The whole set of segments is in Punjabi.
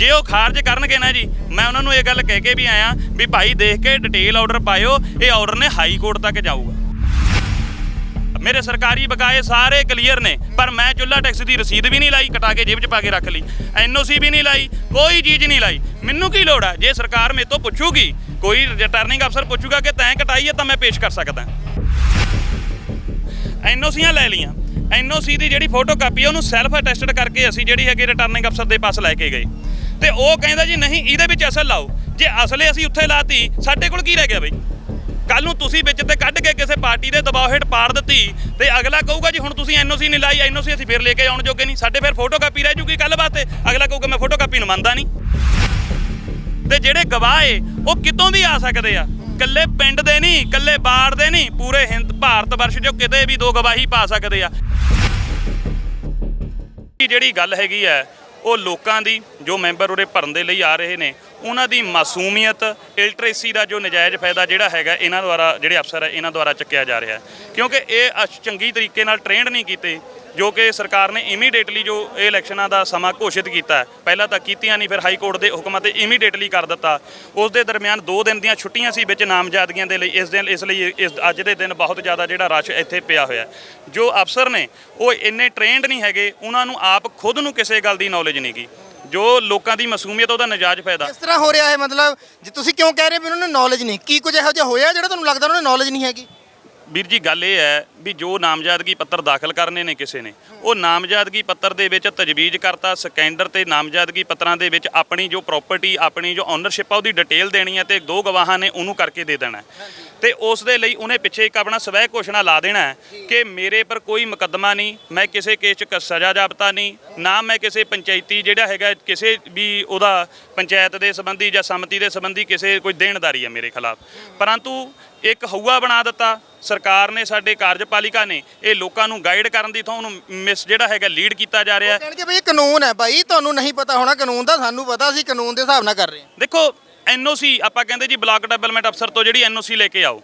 ਜੇ ਉਹ ਖਾਰਜ ਕਰਨਗੇ ਨਾ ਜੀ, ਮੈਂ ਉਹਨਾਂ ਨੂੰ ਇਹ ਗੱਲ ਕਹਿ ਕੇ ਵੀ ਆਇਆ ਵੀ ਭਾਈ ਦੇਖ ਕੇ ਡਿਟੇਲ ਆਰਡਰ ਪਾਇਓ, ਇਹ ਆਰਡਰ ਨੇ ਹਾਈ ਕੋਰਟ ਤੱਕ ਜਾਊਗਾ। ਮੇਰੇ ਸਰਕਾਰੀ ਬਕਾਏ ਸਾਰੇ ਕਲੀਅਰ ਨੇ, ਪਰ ਮੈਂ ਚੁੱਲਾ ਟੈਕਸ ਦੀ ਰਸੀਦ ਵੀ ਨਹੀਂ ਲਾਈ, ਕਟਾ ਕੇ ਜੇਬ 'ਚ ਪਾ ਕੇ ਰੱਖ ਲਈ ਐਨਓਸੀ ਵੀ ਨਹੀਂ ਲਾਈ, ਕੋਈ ਚੀਜ਼ ਨਹੀਂ ਲਾਈ। ਮੈਨੂੰ ਕੀ ਲੋੜ ਆ? ਜੇ ਸਰਕਾਰ ਮੇਰੇ ਤੋਂ ਪੁੱਛੂਗੀ, ਕੋਈ ਰਿਟਰਨਿੰਗ ਅਫਸਰ ਪੁੱਛੂਗਾ ਕਿ ਤੈਂ ਕਟਾਈ ਹੈ ਤਾਂ ਮੈਂ ਪੇਸ਼ ਕਰ ਸਕਦਾ। ਐਨਓਸੀਆਂ ਲੈ ਲੀਆਂ ਐਨਓਸੀ ਦੀ ਜਿਹੜੀ ਫੋਟੋ ਕਾਪੀ ਹੈ ਉਹਨੂੰ ਸੈਲਫ ਅਟੈਸਟਡ ਕਰਕੇ ਅਸੀਂ ਜਿਹੜੀ ਹੈਗੀ ਰਿਟਰਨਿੰਗ ਅਫਸਰ ਦੇ ਪਾਸ ਲੈ ਕੇ ਗਏ। ਤੇ ਉਹ ਕਹਿੰਦਾ ਜੀ, ਨਹੀਂ, ਇਹਦੇ ਵਿੱਚ ਅਸਲ ਲਾਓ। ਜੇ ਅਸਲੇ ਅਸੀਂ ਉੱਥੇ ਲਾਤੀ, ਸਾਡੇ ਕੋਲ ਕੀ ਰਹਿ ਗਿਆ ਬਈ? ਕੱਲ ਨੂੰ ਤੁਸੀਂ ਵਿੱਚ ਤੇ ਕੱਢ ਕੇ ਕਿਸੇ ਪਾਰਟੀ ਦੇ ਦਬਾਅ ਹੇਠ ਪਾੜ ਦਿੱਤੀ ਤੇ ਅਗਲਾ ਕਹੂਗਾ ਜੀ, ਹੁਣ ਤੁਸੀਂ ਐਨਓਸੀ ਨਹੀਂ ਲਾਈ, ਐਨਓਸੀ ਅਸੀਂ ਫਿਰ ਲੈ ਕੇ ਆਉਣ ਜੋਗੇ ਨਹੀਂ। ਸਾਡੇ ਫਿਰ ਫੋਟੋ ਕਾਪੀ ਰਹਿ ਜੂਗੀ ਕੱਲ ਵਾਸਤੇ ਅਗਲਾ ਕਹੂਗਾ, ਮੈਂ ਫੋਟੋ ਕਾਪੀ ਨੂੰ ਮੰਨਦਾ ਨਹੀਂ। ਤੇ ਜਿਹੜੇ ਗਵਾਹ ਏ, ਉਹ ਕਿਤੋਂ ਵੀ ਆ ਸਕਦੇ ਆ? ਕੱਲੇ ਪਿੰਡ ਦੇ ਨਹੀਂ ਕੱਲੇ ਬਾੜ ਦੇ ਨਹੀਂ, ਪੂਰੇ ਹਿੰਦ, ਭਾਰਤ ਵਰਸ਼ ਚੋਂ ਕਿਤੇ ਵੀ ਦੋ ਗਵਾਹੀ ਪਾ ਸਕਦੇ ਆ। ਜਿਹੜੀ ਗੱਲ ਹੈਗੀ ਹੈ ਉਹ ਲੋਕਾਂ ਦੀ ਜੋ ਮੈਂਬਰ ਉਰੇ ਭਰਨ ਦੇ ਲਈ ਆ ਰਹੇ ਨੇ ਉਹਨਾਂ ਦੀ ਮਾਸੂਮੀਅਤ ਇਲਟਰੇਸੀ ਦਾ ਜੋ ਨਜਾਇਜ਼ ਫਾਇਦਾ ਜਿਹੜਾ ਹੈਗਾ ਇਹਨਾਂ ਦੁਆਰਾ, ਜਿਹੜੇ ਅਫਸਰ ਹੈ, ਇਹਨਾਂ ਦੁਆਰਾ ਚੱਕਿਆ ਜਾ ਰਿਹਾ ਹੈ। ਕਿਉਂਕਿ ਇਹ ਅਸ਼- ਚੰਗੀ ਤਰੀਕੇ ਨਾਲ ਟ੍ਰੇਨਡ ਨਹੀਂ ਕੀਤੇ, ਜੋ ਕਿ ਸਰਕਾਰ ਨੇ ਇਮੀਡੀਏਟਲੀ ਜੋ ਇਹ ਇਲੈਕਸ਼ਨਾਂ ਦਾ ਸਮਾਂ ਘੋਸ਼ਿਤ ਕੀਤਾ ਪਹਿਲਾਂ ਤਾਂ ਕੀਤੀਆਂ ਨਹੀਂ, ਫਿਰ ਹਾਈ ਕੋਰਟ ਦੇ ਹੁਕਮਾਂ ਤੇ ਇਮੀਡੀਏਟਲੀ ਕਰ ਦਿੱਤਾ। ਉਸ ਦੇ ਦਰਮਿਆਨ 2 ਦਿਨ ਦੀਆਂ ਛੁੱਟੀਆਂ ਸੀ ਵਿੱਚ ਨਾਮਜ਼ਦਗੀਆਂ ਦੇ ਲਈ, ਇਸ ਦਿਨ, ਇਸ ਲਈ, ਇਸ ਅੱਜ ਦੇ ਦਿਨ ਬਹੁਤ ਜ਼ਿਆਦਾ ਜਿਹੜਾ ਰਸ਼ ਇੱਥੇ ਪਿਆ ਹੋਇਆ ਜੋ ਅਫਸਰ ਨੇ, ਉਹ ਇੰਨੇ ਟ੍ਰੇਨਡ ਨਹੀਂ ਹੈਗੇ, ਉਹਨਾਂ ਨੂੰ ਆਪ ਖੁਦ ਨੂੰ ਕਿਸੇ ਗੱਲ ਦੀ ਨੌਲੇਜ ਨਹੀਂ ਗੀ। ਜੋ ਲੋਕਾਂ ਦੀ ਮਾਸੂਮੀਅਤ ਉਹਦਾ ਨਜਾਇਜ਼ ਫਾਇਦਾ। ਇਸ ਤਰ੍ਹਾਂ ਹੋ ਰਿਹਾ ਹੈ ਮਤਲਬ? ਜੇ ਤੁਸੀਂ ਕਿਉਂ ਕਹਿ ਰਹੇ ਵੀ ਉਹਨਾਂ ਨੂੰ ਨੌਲੇਜ ਨਹੀਂ? ਕੀ ਕੁਝ ਇਹੋ ਜਿਹਾ ਹੋਇਆ ਜਿਹੜਾ ਤੁਹਾਨੂੰ ਲੱਗਦਾ ਉਹਨਾਂ ਨੂੰ ਨੌਲੇਜ ਨਹੀਂ ਹੈਗੀ? ਵੀਰ ਜੀ, ਗੱਲ ਇਹ ਹੈ ਵੀ ਜੋ ਨਾਮਜ਼ਦਗੀ ਪੱਤਰ ਦਾਖਲ ਕਰਨੇ ਨੇ ਕਿਸੇ ਨੇ, ਉਹ ਨਾਮਜ਼ਦਗੀ ਪੱਤਰ ਦੇ ਵਿੱਚ ਤਜਵੀਜ਼ ਕਰਤਾ, ਸਕੈਂਡਰ ਤੇ ਨਾਮਜ਼ਦਗੀ ਪੱਤਰਾਂ ਦੇ ਵਿੱਚ ਆਪਣੀ ਜੋ ਪ੍ਰਾਪਰਟੀ ਆਪਣੀ ਜੋ ਓਨਰਸ਼ਿਪ ਆ, ਉਹਦੀ ਡਿਟੇਲ ਦੇਣੀ ਹੈ ਤੇ ਦੋ ਗਵਾਹਾਂ ਨੇ ਉਹਨੂੰ ਕਰਕੇ ਦੇ ਦੇਣਾ ਹੈ। ਤੇ ਉਸ ਦੇ ਲਈ ਉਹਨੇ ਪਿੱਛੇ ਇੱਕ ਆਪਣਾ ਸਵੈ ਘੋਸ਼ਣਾ ਲਾ ਦੇਣਾ ਹੈ ਕਿ ਮੇਰੇ ਪਰ ਕੋਈ ਮੁਕੱਦਮਾ ਨਹੀਂ, ਮੈਂ ਕਿਸੇ ਕੇਸ 'ਚ ਕ- ਸਜ਼ਾ ਜਾਬਤਾ ਨਹੀਂ, ਨਾ ਮੈਂ ਕਿਸੇ ਪੰਚਾਇਤੀ ਜਿਹੜਾ ਹੈਗਾ, ਕਿਸੇ ਵੀ ਉਹਦਾ ਪੰਚਾਇਤ ਦੇ ਸੰਬੰਧੀ ਜਾਂ ਸਮਤੀ ਦੇ ਸੰਬੰਧੀ ਕਿਸੇ ਕੋਈ ਦੇਣਦਾਰੀ ਹੈ ਮੇਰੇ ਖਿਲਾਫ ਪਰੰਤੂ ਇੱਕ ਹਊਆ ਬਣਾ ਦਿੱਤਾ ਸਰਕਾਰ ਨੇ ਸਾਡੇ ਕਾਰਜਪਾਲਿਕਾ ਨੇ ਇਹ ਲੋਕਾਂ ਨੂੰ ਗਾਈਡ ਕਰਨ ਦੀ ਥਾਂ ਉਹਨੂੰ ਮਿਸ ਜਿਹੜਾ ਹੈਗਾ ਲੀਡ ਕੀਤਾ ਜਾ ਰਿਹਾ। ਹੈ ਕਹਿਣਗੇ ਬਈ ਇਹ ਕਾਨੂੰਨ ਹੈ ਭਾਈ ਤੁਹਾਨੂੰ ਨਹੀਂ ਪਤਾ ਹੋਣਾ ਕਾਨੂੰਨ ਦਾ ਸਾਨੂੰ ਪਤਾ ਅਸੀਂ ਕਾਨੂੰਨ ਦੇ ਹਿਸਾਬ ਨਾਲ ਕਰ ਰਹੇ ਹਾਂ। ਦੇਖੋ ਐਨਓਸੀ ਆਪਾਂ ਕਹਿੰਦੇ ਜੀ ਬਲਾਕ ਡਿਵੈਲਪਮੈਂਟ ਅਫਸਰ ਤੋਂ ਜਿਹੜੀ ਐਨਓਸੀ ਲੈ ਕੇ ਆਓ।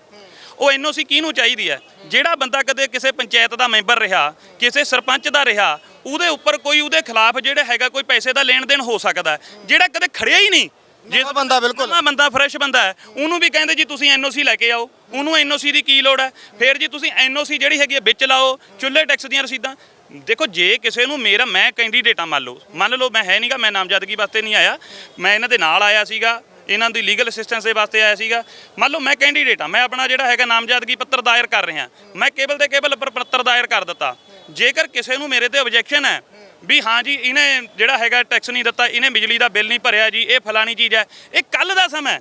ਉਹ ਐਨਓਸੀ ਕਿਹਨੂੰ ਚਾਹੀਦੀ ਹੈ? ਜਿਹੜਾ ਬੰਦਾ ਕਦੇ ਕਿਸੇ ਪੰਚਾਇਤ ਦਾ ਮੈਂਬਰ ਰਿਹਾ ਕਿਸੇ ਸਰਪੰਚ ਦਾ ਰਿਹਾ ਉਹਦੇ ਉੱਪਰ ਕੋਈ ਉਹਦੇ ਖਿਲਾਫ ਜਿਹੜਾ ਹੈਗਾ ਕੋਈ ਪੈਸੇ ਦਾ ਲੈਣ ਦੇਣ ਹੋ ਸਕਦਾ। ਜਿਹੜਾ ਕਦੇ ਖੜਿਆ ਹੀ ਨਹੀਂ ਨਵਾਂ ਬੰਦਾ ਬਿਲਕੁਲ। ਨਵਾਂ ਬੰਦਾ ਫਰੈਸ਼ ਬੰਦਾ ਹੈ ਉਹਨੂੰ ਵੀ ਕਹਿੰਦੇ ਜੀ ਤੁਸੀਂ ਐਨਓਸੀ ਲੈ ਕੇ ਆਓ ਉਹਨੂੰ ਐਨਓਸੀ ਦੀ ਕੀ ਲੋੜ ਹੈ? ਫਿਰ ਜੀ ਤੁਸੀਂ ਐਨਓਸੀ ਜਿਹੜੀ ਹੈਗੀ ਹੈ ਵਿੱਚ ਲਾਓ ਚੁੱਲ੍ਹੇ ਟੈਕਸ ਦੀਆਂ ਰਸੀਦਾਂ। ਦੇਖੋ ਜੇ ਕਿਸੇ ਨੂੰ ਮੇਰਾ ਮੈਂ ਕੈਂਡੀਡੇਟ ਆ ਮੰਨ ਲਓ। ਮੰਨ ਲਓ ਮੈਂ ਹੈ ਨਹੀਂਗਾ ਮੈਂ ਨਾਮਜ਼ਦਗੀ ਵਾਸਤੇ ਨਹੀਂ ਆਇਆ। ਮੈਂ ਇਹਨਾਂ ਦੇ ਨਾਲ ਆਇਆ ਸੀਗਾ ਇਹਨਾਂ ਦੀ ਲੀਗਲ ਅਸਿਸਟੈਂਸ ਦੇ ਵਾਸਤੇ ਆਇਆ ਸੀਗਾ। ਮੰਨ ਲਓ ਮੈਂ ਕੈਂਡੀਡੇਟ ਆ ਮੈਂ ਆਪਣਾ ਜਿਹੜਾ ਹੈਗਾ ਨਾਮਜ਼ਦਗੀ ਪੱਤਰ ਦਾਇਰ ਕਰ ਰਿਹਾ। ਮੈਂ ਕੇਵਲ ਤੇ ਕੇਵਲ ਪਰ- ਪੱਤਰ ਦਾਇਰ ਕਰ ਦਿੱਤਾ। ਜੇਕਰ ਕਿਸੇ ਨੂੰ ਮੇਰੇ ਤੇ ਆਬਜੈਕਸ਼ਨ ਹੈ ਵੀ ਹਾਂ ਜੀ, ਇਹਨੇ ਜਿਹੜਾ ਹੈਗਾ ਟੈਕਸ ਨਹੀਂ ਦਿੱਤਾ, ਇਹਨੇ ਬਿਜਲੀ ਦਾ ਬਿੱਲ ਨਹੀਂ ਭਰਿਆ ਜੀ, ਇਹ ਫਲਾਣੀ ਚੀਜ਼ ਹੈ। ਇਹ ਕੱਲ ਦਾ ਸਮਾਂ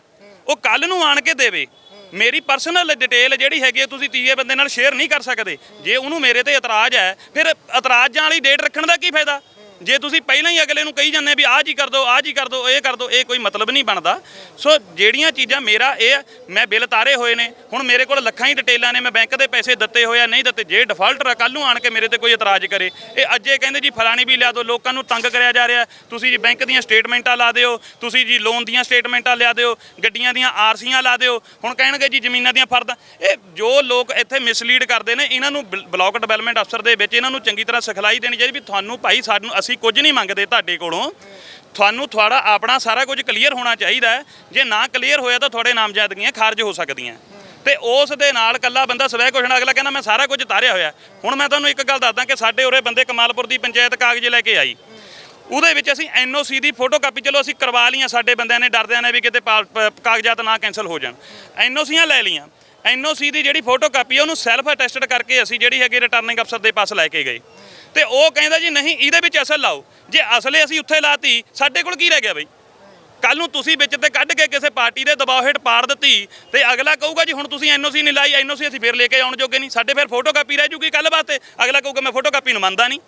ਉਹ ਕੱਲ ਨੂੰ ਆਣ ਕੇ ਦੇਵੇ। ਮੇਰੀ ਪਰਸਨਲ ਡਿਟੇਲ ਜਿਹੜੀ ਹੈਗੀ ਹੈ, ਤੁਸੀਂ ਤੀਏ ਬੰਦੇ ਨਾਲ ਸ਼ੇਅਰ ਨਹੀਂ ਕਰ ਸਕਦੇ। ਜੇ ਉਹਨੂੰ ਮੇਰੇ ਤੇ ਇਤਰਾਜ਼ ਹੈ, ਫਿਰ ਇਤਰਾਜ਼ਾਂ ਵਾਲੀ ਡੇਟ ਰੱਖਣ ਦਾ ਕੀ ਫਾਇਦਾ? ਜੇ ਤੁਸੀਂ ਪਹਿਲਾਂ ਹੀ ਅਗਲੇ ਨੂੰ ਕਹੀ ਜਾਂਦੇ ਵੀ ਆਹ ਜੀ ਕਰ ਦਿਓ, ਆਹ ਜੀ ਕਰ ਦਿਓ, ਇਹ ਕਰ ਦਿਓ, ਇਹ ਕੋਈ ਮਤਲਬ ਨਹੀਂ ਬਣਦਾ। ਸੋ ਜਿਹੜੀਆਂ ਚੀਜ਼ਾਂ ਮੇਰਾ ਇਹ ਮੈਂ ਬਿੱਲ ਤਾਰੇ ਹੋਏ ਨੇ, ਹੁਣ ਮੇਰੇ ਕੋਲ ਲੱਖਾਂ ਹੀ ਡਿਟੇਲਾਂ ਨੇ, ਮੈਂ ਬੈਂਕ ਦੇ ਪੈਸੇ ਦਿੱਤੇ ਹੋਏ ਆ, ਨਹੀਂ ਦਿੱਤੇ, ਜੇ ਡਿਫਾਲਟਰ ਕੱਲ ਨੂੰ ਆਣ ਕੇ ਮੇਰੇ ਤੇ ਕੋਈ ਇਤਰਾਜ਼ ਕਰੇ। ਇਹ ਅੱਜੇ ਕਹਿੰਦੇ ਜੀ ਫਲਾਣੀ ਵੀ ਲਿਆ ਦਿਓ, ਲੋਕਾਂ ਨੂੰ ਤੰਗ ਕਰਿਆ ਜਾ ਰਿਹਾ। ਤੁਸੀਂ ਜੀ ਬੈਂਕ ਦੀਆਂ ਸਟੇਟਮੈਂਟਾਂ ਲਾ ਦਿਓ, ਤੁਸੀਂ ਜੀ ਲੋਨ ਦੀਆਂ ਸਟੇਟਮੈਂਟਾਂ ਲਿਆ ਦਿਓ, ਗੱਡੀਆਂ ਦੀਆਂ ਆਰਸੀਆਂ ਲਾ ਦਿਓ, ਹੁਣ ਕਹਿਣਗੇ ਜੀ ਜ਼ਮੀਨਾਂ ਦੀਆਂ ਫਰਦਾਂ। ਇਹ ਜੋ ਲੋਕ ਇੱਥੇ ਮਿਸਲੀਡ ਕਰਦੇ ਨੇ, ਇਹਨਾਂ ਨੂੰ ਬਲ- ਬਲਾਕ ਡਿਵੈਲਪਮੈਂਟ ਅਫਸਰ ਦੇ ਵਿੱਚ ਇਹਨਾਂ ਨੂੰ ਚੰਗੀ ਤਰ੍ਹਾਂ ਸਿਖਲਾਈ ਦੇਣੀ ਚਾਹੀਦੀ ਵੀ ਤੁਹਾਨੂੰ ਭਾਈ ਸਾਨੂੰ, ਅਸੀਂ ਕੁਝ ਨਹੀਂ ਮੰਗਦੇ ਤੁਹਾਡੇ ਕੋਲੋਂ। ਤੁਹਾਨੂੰ ਤੁਹਾਡਾ ਆਪਣਾ ਸਾਰਾ ਕੁਝ ਕਲੀਅਰ ਹੋਣਾ ਚਾਹੀਦਾ ਹੈ। ਜੇ ਨਾ ਕਲੀਅਰ ਹੋਇਆ ਤਾਂ ਤੁਹਾਡੇ ਨਾਮਜ਼ਦਗੀਆਂ ਖਾਰਜ ਹੋ ਸਕਦੀਆਂ। ਤੇ ਉਸ ਦੇ ਨਾਲ ਕੱਲਾ ਬੰਦਾ ਸਵੈ ਘੋਸ਼ਣਾ ਅਗਲਾ ਕਹਿੰਦਾ, ਮੈਂ ਸਾਰਾ ਕੁਝ ਤਾਰਿਆ ਹੋਇਆ ਹੁਣ ਮੈਂ ਤੁਹਾਨੂੰ ਇੱਕ ਗੱਲ ਦੱਸਦਾ ਕਿ ਸਾਡੇ ਉਰੇ ਬੰਦੇ ਕਮਾਲਪੁਰ ਦੀ ਪੰਚਾਇਤ ਕਾਗਜ਼ ਲੈ ਕੇ ਆਈ। ਉਹਦੇ ਵਿੱਚ ਅਸੀਂ ਐਨਓਸੀ ਦੀ ਫੋਟੋ ਕਾਪੀ ਚਲੋ ਅਸੀਂ ਕਰਵਾ ਲਈਆਂ ਸਾਡੇ ਬੰਦਿਆਂ ਨੇ, ਡਰਦਿਆਂ ਨੇ ਵੀ ਕਿਤੇ ਪਾ- ਪ- ਕਾਗਜ਼ਾਤ ਨਾ ਕੈਨਸਲ ਹੋ ਜਾਣ। ਐਨਓਸੀਆਂ ਲੈ ਲੀਆਂ ਐਨਓਸੀ ਦੀ ਜਿਹੜੀ ਫੋਟੋ ਕਾਪੀ ਹੈ ਉਹਨੂੰ ਸੈਲਫ ਅਟੈਸਟਡ ਕਰਕੇ ਅਸੀਂ ਜਿਹੜੀ ਹੈਗੀ ਰਿਟਰਨਿੰਗ ਅਫਸਰ ਦੇ ਪਾਸ ਲੈ ਕੇ ਗਏ। ਤੇ ਉਹ ਕਹਿੰਦਾ ਜੀ, ਨਹੀਂ, ਇਹਦੇ ਵਿੱਚ ਅਸਲ ਲਾਓ। ਜੇ ਅਸਲੇ ਅਸੀਂ ਉੱਥੇ ਲਾਤੀ, ਸਾਡੇ ਕੋਲ ਕੀ ਰਹਿ ਗਿਆ ਬਈ? ਕੱਲ ਨੂੰ ਤੁਸੀਂ ਵਿੱਚ ਤੇ ਕੱਢ ਕੇ ਕਿਸੇ ਪਾਰਟੀ ਦੇ ਦਬਾਅ ਹੇਠ ਪਾੜ ਦਿੱਤੀ ਤੇ ਅਗਲਾ ਕਹੂਗਾ ਜੀ, ਹੁਣ ਤੁਸੀਂ ਐਨਓਸੀ ਨਹੀਂ ਲਾਈ, ਐਨਓਸੀ ਅਸੀਂ ਫਿਰ ਲੈ ਕੇ ਆਉਣ ਜੋਗੇ ਨਹੀਂ। ਸਾਡੇ ਫਿਰ ਫੋਟੋ ਕਾਪੀ ਰਹਿ ਜੂਗੀ ਕੱਲ ਵਾਸਤੇ। ਅਗਲਾ ਕਹੂਗਾ, ਮੈਂ ਫੋਟੋ ਕਾਪੀ ਨੂੰ ਮੰਨਦਾ ਨਹੀਂ।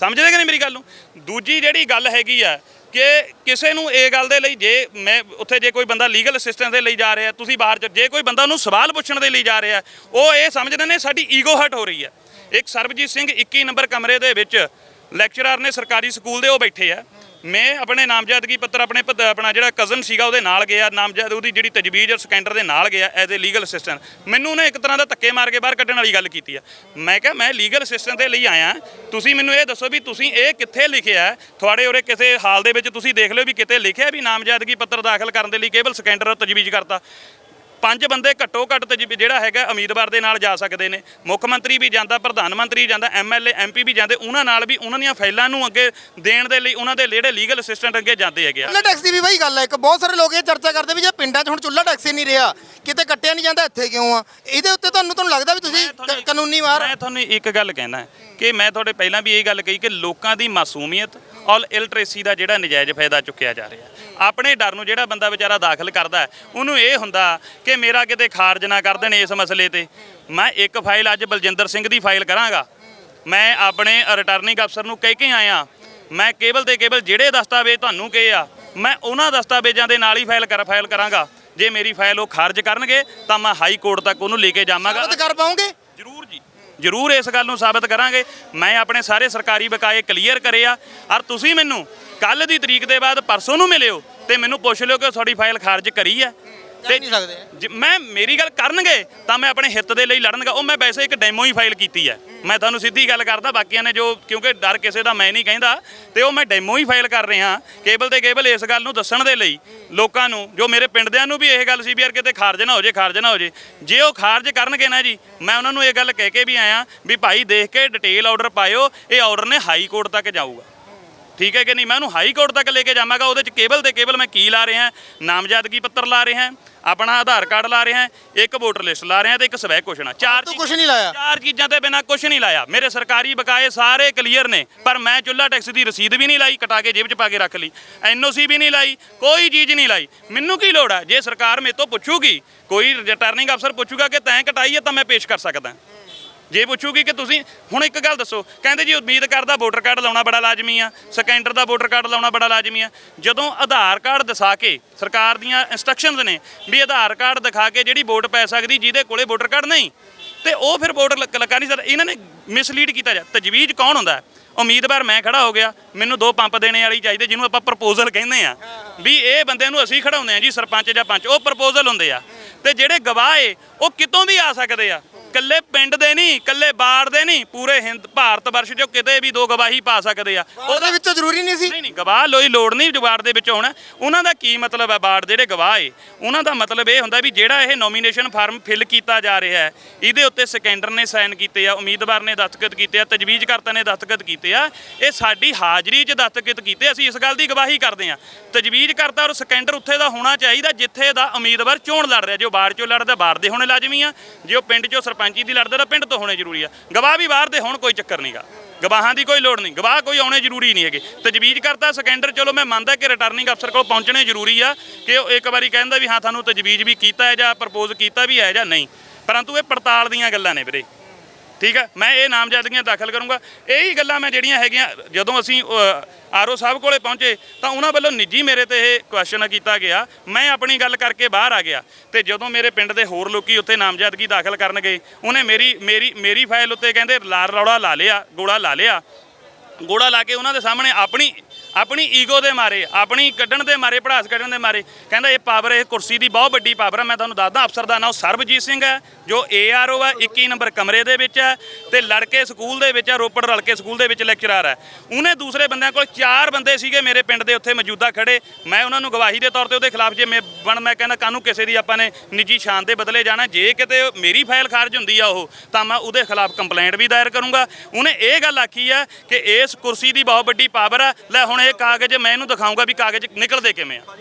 ਸਮਝਦੇ ਕਿ ਨਹੀਂ ਮੇਰੀ ਗੱਲ ਨੂੰ? ਦੂਜੀ ਜਿਹੜੀ ਗੱਲ ਹੈਗੀ ਆ ਕਿ ਕਿਸੇ ਨੂੰ ਇਹ ਗੱਲ ਦੇ ਲਈ ਜੇ ਮੈਂ ਉੱਥੇ ਜੇ ਕੋਈ ਬੰਦਾ ਲੀਗਲ ਅਸਿਸਟੈਂਸ ਦੇ ਲਈ ਜਾ ਰਿਹਾ, ਤੁਸੀਂ ਬਾਹਰ ਚ ਜੇ ਕੋਈ ਬੰਦਾ ਉਹਨੂੰ ਸਵਾਲ ਪੁੱਛਣ ਦੇ ਲਈ ਜਾ ਰਿਹਾ, ਉਹ ਇਹ ਸਮਝਦੇ ਨੇ ਸਾਡੀ ਈਗੋ ਹਟ ਹੋ ਰਹੀ ਹੈ ਇੱਕ ਸਰਬਜੀਤ ਸਿੰਘ 21 ਨੰਬਰ ਕਮਰੇ ਦੇ ਵਿੱਚ ਲੈਕਚਰਰ ਨੇ ਸਰਕਾਰੀ ਸਕੂਲ ਦੇ ਉਹ ਬੈਠੇ ਆ। ਮੈਂ ਆਪਣੇ ਨਾਮਜ਼ਦਗੀ ਪੱਤਰ, ਆਪਣੇ ਭਤ- ਆਪਣਾ ਜਿਹੜਾ ਕਜ਼ਨ ਸੀਗਾ ਉਹਦੇ ਨਾਲ ਗਿਆ, ਨਾਮਜ਼ਦ, ਉਹਦੀ ਜਿਹੜੀ ਤਜਵੀਜ਼ ਔਰ ਸਕੈਂਡਰ ਦੇ ਨਾਲ ਗਿਆ ਐਜ਼ ਅ ਲੀਗਲ ਅਸਿਸਟੈਂਟ ਮੈਨੂੰ ਉਹਨੇ ਇੱਕ ਤਰ੍ਹਾਂ ਦਾ ਧੱਕੇ ਮਾਰ ਕੇ ਬਾਹਰ ਕੱਢਣ ਵਾਲੀ ਗੱਲ ਕੀਤੀ ਆ। ਮੈਂ ਕਿਹਾ, ਮੈਂ ਲੀਗਲ ਅਸਿਸਟੈਂਟ ਦੇ ਲਈ ਆਇਆ। ਤੁਸੀਂ ਮੈਨੂੰ ਇਹ ਦੱਸੋ ਵੀ ਤੁਸੀਂ ਇਹ ਕਿੱਥੇ ਲਿਖਿਆ? ਤੁਹਾਡੇ ਉਰੇ ਕਿਸੇ ਹਾਲ ਦੇ ਵਿੱਚ ਤੁਸੀਂ ਦੇਖ ਲਿਓ ਵੀ ਕਿਤੇ ਲਿਖਿਆ ਵੀ ਨਾਮਜ਼ਦਗੀ ਪੱਤਰ ਦਾਖਲ ਕਰਨ ਦੇ ਲਈ ਕੇਵਲ ਸਕੈਂਡਰ ਔਰ ਤਜਵੀਜ਼ ਕਰਤਾ। ਪੰਜ ਬੰਦੇ ਘੱਟੋ ਘੱਟ ਤੇ ਜਿ- ਜਿਹੜਾ ਹੈਗਾ ਉਮੀਦਵਾਰ ਦੇ ਨਾਲ ਜਾ ਸਕਦੇ ਨੇ। ਮੁੱਖ ਮੰਤਰੀ ਵੀ ਜਾਂਦਾ ਪ੍ਰਧਾਨ ਮੰਤਰੀ ਜਾਂਦਾ ਐਮਐਲਏ ਐਮਪੀ ਵੀ ਜਾਂਦੇ ਉਹਨਾਂ ਨਾਲ ਵੀ ਉਹਨਾਂ ਦੀਆਂ ਫਾਈਲਾਂ ਨੂੰ ਅੱਗੇ ਦੇਣ ਦੇ ਲਈ ਉਹਨਾਂ ਦੇ ਜਿਹੜੇ ਲੀਗਲ ਅਸਿਸਟੈਂਟ ਅੱਗੇ ਜਾਂਦੇ ਹੈਗੇ ਆ। ਚੁੱਲ੍ਹਾ ਟੈਕਸ ਦੀ ਵੀ ਬਾਈ ਗੱਲ ਹੈ ਇੱਕ ਬਹੁਤ ਸਾਰੇ ਲੋਕ ਇਹ ਚਰਚਾ ਕਰਦੇ ਵੀ ਜੇ ਪਿੰਡਾਂ 'ਚ ਹੁਣ ਚੁੱਲ੍ਹਾ ਟੈਕਸ ਹੀ ਨਹੀਂ ਰਿਹਾ ਕਿਤੇ ਕੱਟਿਆ ਨਹੀਂ ਜਾਂਦਾ ਇੱਥੇ ਕਿਉਂ ਆ? ਇਹਦੇ ਉੱਤੇ ਤੁਹਾਨੂੰ ਤੁਹਾਨੂੰ ਲੱਗਦਾ ਵੀ ਤੁਸੀਂ ਕ- ਕਾਨੂੰਨੀ ਮਾਰ ਮੈਂ ਤੁਹਾਨੂੰ ਇੱਕ ਗੱਲ ਕਹਿਣਾ ਕਿ ਮੈਂ ਤੁਹਾਡੇ ਪਹਿਲਾਂ ਵੀ ਇਹ ਗੱਲ ਕਹੀ ਕਿ ਲੋਕਾਂ ਦੀ ਮਾਸੂਮੀਅਤ ਔਰ ਇਲਟਰੇਸੀ ਦਾ ਜਿਹੜਾ ਨਜਾਇਜ਼ ਫਾਇਦਾ ਚੁੱਕਿਆ ਜਾ ਰਿਹਾ। ਆਪਣੇ ਡਰ ਨੂੰ ਜਿਹੜਾ ਬੰਦਾ ਵਿਚਾਰਾ ਦਾਖਲ ਕਰਦਾ ਹੈ, ਉਹਨੂੰ ਇਹ ਹੁੰਦਾ ਕਿ ਮੇਰਾ ਕਿਤੇ ਖਾਰਜ ਨਾ ਕਰ ਦੇਣ ਇਸ ਮਸਲੇ ਤੇ ਮੈਂ ਇੱਕ ਫਾਈਲ ਅੱਜ ਬਲਜਿੰਦਰ ਸਿੰਘ ਦੀ ਫਾਈਲ ਕਰਾਂਗਾ। ਮੈਂ ਆਪਣੇ ਰਿਟਰਨਿੰਗ ਅਫਸਰ ਨੂੰ ਕਹਿ ਕੇ ਆਇਆ ਮੈਂ ਕੇਵਲ ਤੇ ਕੇਵਲ ਜਿਹੜੇ ਦਸਤਾਵੇਜ਼ ਤੁਹਾਨੂੰ ਕਹੇ ਆ ਮੈਂ ਉਹਨਾਂ ਦਸਤਾਵੇਜ਼ਾਂ ਦੇ ਨਾਲ ਹੀ ਫਾਈਲ ਕਰ ਫਾਈਲ ਕਰਾਂਗਾ। ਜੇ ਮੇਰੀ ਫਾਈਲ ਉਹ ਖਾਰਜ ਕਰਨਗੇ ਤਾਂ ਮੈਂ ਹਾਈ ਕੋਰਟ ਤੱਕ ਉਹਨੂੰ ਲੈ ਕੇ ਜਾਵਾਂਗਾ। ਸਾਬਤ ਕਰ ਪਾਉਂਗੇ? ਜ਼ਰੂਰ ਜੀ ਜ਼ਰੂਰ ਇਸ ਗੱਲ ਨੂੰ ਸਾਬਤ ਕਰਾਂਗੇ। ਮੈਂ ਆਪਣੇ ਸਾਰੇ ਸਰਕਾਰੀ ਬਕਾਏ ਕਲੀਅਰ ਕਰੇ ਆ ਔਰ ਤੁਸੀਂ ਮੈਨੂੰ ਕੱਲ ਦੀ ਤਰੀਕ ਦੇ ਬਾਅਦ ਪਰਸੋਂ ਨੂੰ ਮਿਲਿਓ ਤੇ ਮੈਨੂੰ ਪੁੱਛ ਲਿਓ ਕਿ ਤੁਹਾਡੀ ਫਾਈਲ ਖਾਰਜ ਕਰੀ ਹੈ। ਕਹਿ ਨਹੀਂ ਸਕਦੇ। ਜੇ ਮੈਂ ਮੇਰੀ ਗੱਲ ਕਰਨਗੇ ਤਾਂ ਮੈਂ ਆਪਣੇ ਹਿੱਤ ਦੇ ਲਈ ਲੜਨਗਾ। ਉਹ ਮੈਂ ਵੈਸੇ ਇੱਕ ਡੈਮੋ ਹੀ ਫਾਈਲ ਕੀਤੀ ਹੈ। ਮੈਂ ਤੁਹਾਨੂੰ ਸਿੱਧੀ ਗੱਲ ਕਰਦਾ ਬਾਕੀਆਂ ਨੇ ਜੋ ਕਿਉਂਕਿ ਡਰ ਕਿਸੇ ਦਾ ਮੈਂ ਨਹੀਂ ਕਹਿੰਦਾ ਤੇ ਉਹ ਮੈਂ ਡੈਮੋ ਹੀ ਫਾਈਲ ਕਰ ਰਿਹਾ ਕੇਬਲ ਤੇ ਕੇਬਲ ਇਸ ਗੱਲ ਨੂੰ ਦੱਸਣ ਦੇ ਲਈ ਲੋਕਾਂ ਨੂੰ ਜੋ ਮੇਰੇ ਪਿੰਡ ਦਿਆਂ ਨੂੰ ਵੀ ਇਹ ਗੱਲ ਸੀ ਵੀ ਯਾਰ ਕਿਤੇ ਖਾਰਜ ਨਾ ਹੋ ਜੇ ਖਾਰਜ ਨਾ ਹੋ ਜੇ। ਜੇ ਉਹ ਖਾਰਜ ਕਰਨਗੇ ਨਾ ਜੀ ਮੈਂ ਉਹਨਾਂ ਨੂੰ ਇਹ ਗੱਲ ਕਹਿ ਕੇ ਵੀ ਆਇਆ ਵੀ ਭਾਈ ਦੇਖ ਕੇ ਡਿਟੇਲ ਆਰਡਰ ਪਾਇਓ ਇਹ ਆਰਡਰ ਨੇ ਹਾਈ ਕੋਰਟ ਤੱਕ ਜਾਊਗਾ। ਠੀਕ ਹੈ ਕਿ ਨਹੀਂ? ਮੈਂ ਉਹਨੂੰ ਹਾਈ ਕੋਰਟ ਤੱਕ ਲੈ ਕੇ ਜਾਵਾਂਗਾ ਉਹਦੇ ਚ ਕੇਬਲ ਤੇ ਕੇਬਲ ਮੈਂ ਕੀ ਲਾ ਰਿਹਾ ਨਾਮਜ਼ਦਗੀ ਪੱਤਰ ਲਾ ਰਿਹਾ ਆਪਣਾ ਆਧਾਰ ਕਾਰਡ ਲਾ ਰਿਹਾ ਇੱਕ ਵੋਟਰ ਲਿਸਟ ਲਾ ਰਿਹਾ ਤੇ ਇੱਕ ਸਵੈ ਘੋਸ਼ਣਾ। ਚਾਰ ਤੂੰ ਕੁਝ ਨਹੀਂ ਲਾਇਆ। ਚਾਰ ਚੀਜ਼ਾਂ ਤੇ ਬਿਨਾ ਕੁਝ ਨਹੀਂ ਲਾਇਆ। ਮੇਰੇ ਸਰਕਾਰੀ ਬਕਾਏ ਸਾਰੇ ਕਲੀਅਰ ਨੇ ਪਰ ਮੈਂ ਚੁੱਲਾ ਟੈਕਸ ਦੀ ਰਸੀਦ ਵੀ ਨਹੀਂ ਲਾਈ ਕਟਾ ਕੇ ਜੇਬ 'ਚ ਪਾ ਕੇ ਰੱਖ ਲਈ। ਐਨਓਸੀ ਵੀ ਨਹੀਂ ਲਾਈ ਕੋਈ ਚੀਜ਼ ਨਹੀਂ ਲਾਈ। ਮੈਨੂੰ ਕੀ ਲੋੜ ਹੈ ਜੇ ਸਰਕਾਰ ਮੇਰੇ ਤੋਂ ਪੁੱਛੂਗੀ ਕੋਈ ਰਿਟਰਨਿੰਗ ਅਫਸਰ ਪੁੱਛੂਗਾ ਕਿ ਤੈਂ ਕਟਾਈ ਹੈ ਤਾਂ ਮੈਂ ਪੇਸ਼ ਕਰ ਸਕਦਾ। ਜੇ ਪੁੱਛੂਗੀ ਕਿ ਤੁਸੀਂ, ਹੁਣ ਇੱਕ ਗੱਲ ਦੱਸੋ, ਕਹਿੰਦੇ ਜੀ ਉਮੀਦ ਕਰਦਾ ਵੋਟਰ ਕਾਰਡ ਲਾਉਣਾ ਬੜਾ ਲਾਜ਼ਮੀ ਆ, ਸਕੈਂਡਰ ਦਾ ਵੋਟਰ ਕਾਰਡ ਲਾਉਣਾ ਬੜਾ ਲਾਜ਼ਮੀ ਆ। ਜਦੋਂ ਆਧਾਰ ਕਾਰਡ ਦਿਖਾ ਕੇ ਸਰਕਾਰ ਦੀਆਂ ਇਨਸਟਰਕਸ਼ਨਸ ਨੇ ਵੀ ਆਧਾਰ ਕਾਰਡ ਦਿਖਾ ਕੇ ਜਿਹੜੀ ਵੋਟ ਪੈ ਸਕਦੀ, ਜਿਹਦੇ ਕੋਲੇ ਵੋਟਰ ਕਾਰਡ ਨਹੀਂ, ਤੇ ਉਹ ਫਿਰ ਵੋਟ ਲ- ਲਗਾ ਨਹੀਂ ਸਕਦਾ। ਇਹਨਾਂ ਨੇ ਮਿਸਲੀਡ ਕੀਤਾ ਜਾ, ਤਜਵੀਜ਼ ਕੌਣ ਹੁੰਦਾ? ਉਮੀਦਵਾਰ ਮੈਂ ਖੜਾ ਹੋ ਗਿਆ, ਮੈਨੂੰ ਦੋ ਪੰਪ ਦੇਣੇ ਵਾਲੀ ਚਾਹੀਦੇ, ਜਿਹਨੂੰ ਆਪਾਂ ਪ੍ਰਪੋਜ਼ਲ ਕਹਿੰਦੇ ਆ। ਵੀ ਇਹ ਬੰਦੇ ਨੂੰ ਅਸੀਂ ਖੜਾਉਂਦੇ ਆ ਜੀ, ਸਰਪੰਚ ਜਾਂ ਪੰਚ, ਉਹ ਪ੍ਰਪੋਜ਼ਲ ਹੁੰਦੇ ਆ। ਤੇ ਜਿਹੜੇ ਗਵਾਹ ਏ, ਉਹ ਕਿਤੋਂ ਵੀ ਆ ਸਕਦੇ ਆ। ਕੱਲੇ ਪਿੰਡ ਦੇ ਨਹੀਂ ਕੱਲੇ ਬਾੜ ਦੇ ਨਹੀਂ ਪੂਰੇ ਹਿੰਦ ਭਾਰਤ ਵਰਸ਼ ਚੋਂ ਕਿਤੇ ਵੀ ਦੋ ਗਵਾਹੀ ਪਾ ਸਕਦੇ ਆ। ਉਹਦੇ ਵਿੱਚੋਂ ਜ਼ਰੂਰੀ ਨਹੀਂ ਸੀ? ਨਹੀਂ ਨਹੀਂ ਗਵਾਹ ਲੋਈ ਲੋੜ ਨਹੀਂ ਜਵਾੜ ਦੇ ਵਿੱਚ ਹੋਣਾ ਉਹਨਾਂ ਦਾ ਕੀ ਮਤਲਬ ਹੈ ਬਾੜ ਜਿਹੜੇ ਗਵਾਹ ਏ? ਉਹਨਾਂ ਦਾ ਮਤਲਬ ਇਹ ਹੁੰਦਾ ਵੀ ਜਿਹੜਾ ਇਹ ਨੋਮੀਨੇਸ਼ਨ ਫਾਰਮ ਫਿਲ ਕੀਤਾ ਜਾ ਰਿਹਾ ਹੈ ਇਹਦੇ ਉੱਤੇ ਸਕੈਂਡਰ ਨੇ ਸਾਈਨ ਕੀਤੇ ਆ ਉਮੀਦਵਾਰ ਨੇ ਦਸਤਖਤ ਕੀਤੇ ਆ ਤਜਵੀਜ਼ ਕਰਤਾ ਨੇ ਦਸਤਖਤ ਕੀਤੇ ਆ ਇਹ ਸਾਡੀ ਹਾਜ਼ਰੀ 'ਚ ਦਸਤਖਤ ਕੀਤੇ ਅਸੀਂ ਇਸ ਗੱਲ ਦੀ ਗਵਾਹੀ ਕਰਦੇ ਆ। ਤਜਵੀਜ਼ ਕਰਤਾ ਔਰ ਸਕੈਂਡਰ ਉੱਥੇ ਦਾ ਹੋਣਾ ਚਾਹੀਦਾ ਜਿੱਥੇ ਦਾ ਉਮੀਦਵਾਰ ਚੋਣ ਲੜ ਰਿਹਾ ਜੋ ਬਾੜ ਚੋਂ ਲੜਦਾ ਬਾੜ ਦੇ ਹੋਣੇ ਲਾਜ਼ਮੀ ਆ ਜੇ ਉਹ ਪਿੰਡ ਚੋਂ ਸਰਪੰਚੀ ਦੀ ਲੜਦੇ ਤਾਂ ਪਿੰਡ ਤੋਂ ਹੋਣੇ ਜ਼ਰੂਰੀ ਆ। ਗਵਾਹ ਵੀ ਬਾਹਰ ਦੇ ਹੋਣ, ਕੋਈ ਚੱਕਰ ਨਹੀਂਗਾ ਗਵਾਹਾਂ ਦੀ ਕੋਈ ਲੋੜ ਨਹੀਂ ਗਵਾਹ ਕੋਈ ਆਉਣੇ ਜ਼ਰੂਰੀ ਨਹੀਂ ਹੈਗੇ। ਤਜਵੀਜ਼ ਕਰਤਾ ਸਕੈਂਡਰ, ਚਲੋ ਮੈਂ ਮੰਨਦਾ ਕਿ ਰਿਟਰਨਿੰਗ ਅਫਸਰ ਕੋਲ ਪਹੁੰਚਣੇ ਜ਼ਰੂਰੀ ਆ ਕਿ ਉਹ ਇੱਕ ਵਾਰੀ ਕਹਿੰਦਾ ਵੀ ਹਾਂ, ਤੁਹਾਨੂੰ ਤਜਵੀਜ਼ ਵੀ ਕੀਤਾ ਹੈ ਜਾਂ ਪ੍ਰਪੋਜ਼ ਕੀਤਾ ਵੀ ਹੈ ਜਾਂ ਨਹੀਂ। ਪਰੰਤੂ ਇਹ ਪੜਤਾਲ ਦੀਆਂ ਗੱਲਾਂ ਨੇ ਵੀਰੇ। ਠੀਕ ਹੈ? ਮੈਂ ਇਹ ਨਾਮਜ਼ਦਗੀਆਂ ਦਾਖਲ ਕਰੂੰਗਾ। ਇਹੀ ਗੱਲਾਂ ਮੈਂ ਜਿਹੜੀਆਂ ਹੈਗੀਆਂ, ਜਦੋਂ ਅਸੀਂ ਆਰਓ ਸਾਹਿਬ ਕੋਲੇ ਪਹੁੰਚੇ, ਤਾਂ ਉਹਨਾਂ ਵੱਲੋਂ ਨਿੱਜੀ ਮੇਰੇ ਤੇ ਇਹ ਕੁਐਸਚਨ ਕੀਤਾ ਗਿਆ। ਮੈਂ ਆਪਣੀ ਗੱਲ ਕਰਕੇ ਬਾਹਰ ਆ ਗਿਆ। ਤੇ ਜਦੋਂ ਮੇਰੇ ਪਿੰਡ ਦੇ ਹੋਰ ਲੋਕੀ ਉੱਥੇ ਨਾਮਜ਼ਦਗੀ ਦਾਖਲ ਕਰਨ ਗਏ ਉਹਨੇ ਮੇਰੀ ਮੇਰੀ ਮੇਰੀ ਫਾਈਲ ਉੱਤੇ ਕਹਿੰਦੇ ਲਾਰ ਰੌੜਾ ਲਾ ਲਿਆ ਗੋੜਾ ਲਾ ਲਿਆ। ਗੋੜਾ ਲਾ ਕੇ ਉਹਨਾਂ ਦੇ ਸਾਹਮਣੇ ਆਪਣੀ ਆਪਣੀ ਈਗੋ ਦੇ ਮਾਰੇ, ਆਪਣੀ ਕੱਢਣ ਦੇ ਮਾਰੇ ਪੜਾਸ ਕੱਢਣ ਦੇ ਮਾਰੇ। ਕਹਿੰਦਾ ਇਹ ਪਾਵਰ ਇਹ ਕੁਰਸੀ ਦੀ ਬਹੁਤ ਵੱਡੀ ਪਾਵਰ ਆ। ਮੈਂ ਤੁਹਾਨੂੰ ਦੱਸਦਾ, ਅਫਸਰ ਦਾ ਨਾਮ ਸਰਬਜੀਤ ਸਿੰਘ ਹੈ, ਜੋ ਏਆਰਓ ਹੈ 21 ਨੰਬਰ ਕਮਰੇ ਦੇ ਵਿੱਚ ਹੈ ਤੇ ਲੜਕੇ ਸਕੂਲ ਦੇ ਵਿੱਚ ਹੈ, ਰੋਪੜ ਰਲਕੇ ਸਕੂਲ ਦੇ ਵਿੱਚ ਲੈਕਚਰਰ ਹੈ। ਉਹਨੇ ਦੂਸਰੇ ਬੰਦਿਆਂ ਕੋਲ ਚਾਰ ਬੰਦੇ ਸੀਗੇ ਮੇਰੇ ਪਿੰਡ ਦੇ, ਉੱਥੇ ਮੌਜੂਦਾ ਖੜੇ ਮੈਂ ਉਹਨਾਂ ਨੂੰ ਗਵਾਹੀ ਦੇ ਤੌਰ ਤੇ ਉਹਦੇ ਖਿਲਾਫ ਜੇ ਮੈਂ ਬਣ, ਮੈਂ ਕਹਿੰਦਾ ਕਾਨੂੰ ਕਿਸੇ ਦੀ ਆਪਾਂ ਨੇ ਨਿੱਜੀ ਸ਼ਾਨ ਦੇ ਬਦਲੇ ਜਾਣਾ। ਜੇ ਕਿਤੇ ਮੇਰੀ ਫਾਈਲ ਖਾਰਜ ਹੁੰਦੀ ਆ ਉਹ, ਤਾਂ ਮੈਂ ਉਹਦੇ ਖਿਲਾਫ ਕੰਪਲੇਂਟ ਵੀ ਦਾਇਰ ਕਰੂੰਗਾ। ਉਹਨੇ ਇਹ ਗੱਲ ਆਖੀ ਆ ਕਿ ਇਸ ਕੁਰਸੀ ਦੀ ਬਹੁਤ ਵੱਡੀ ਪਾਵਰ ਆ। ਲੈ, ਹੁਣ ਇਹ ਕਾਗਜ਼ ਮੈਂ ਇਹਨੂੰ ਦਿਖਾਊਂਗਾ ਵੀ ਕਾਗਜ਼ ਨਿਕਲਦੇ ਕਿਵੇਂ ਆ।